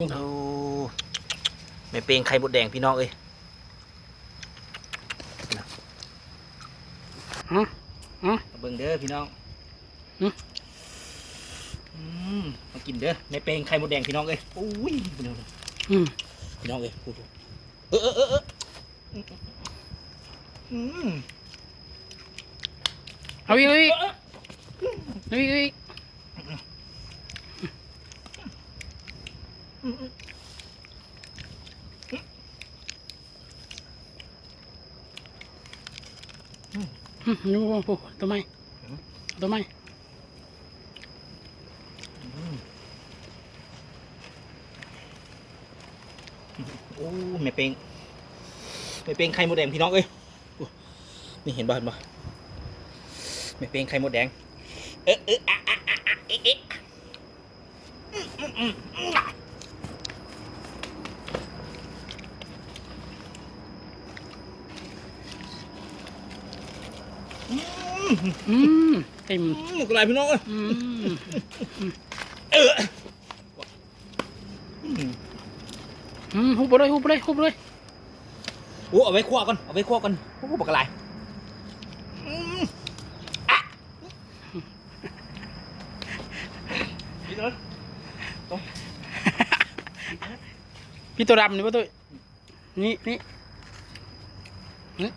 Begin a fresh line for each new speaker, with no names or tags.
โอ้ไม่เป็นไข่มดแดงพี่น้องเอ้ย
ฮะฮะ
มาเบิ่งเด้อพี่น้อง
หึ
อืมมากินเด้อไม่เป็นไข่มดแดงพี่น้องเอ้ยอุ้ยพี่น้อง
อืม
พี่น้องเอ้ยพูดดูเออเออเออเอออืม
เอาอีกเอาอีกเอาอีก เอาอีกอืมอยู่บ่ปูตัวไม้ตัวไม้
โอ้ไม่เป็นไม่เป็นไข่มดแดงพี่น้องเอ้ยนี่เห็นบ่เห็นบ่ไม่เป็นไข่มดแดง เออเอออะอะอะอะเอ๊ะ อ๊ะอืมอืมอืมอืมอะ
อืมเต็ม
อืมกระไรพี่น้องเอ้ย
อืม
เอออืม
อืมหุบไปเลยหุบไปเลยหุบไปเลย
โอ้เอาไว้คั่วก่อนเอาไว้คั่วก่อนโอ้บักกระไรอืมอะพี่น้อง
พี่ตัวดำนี่ป่ะตัวนี่นี่นี่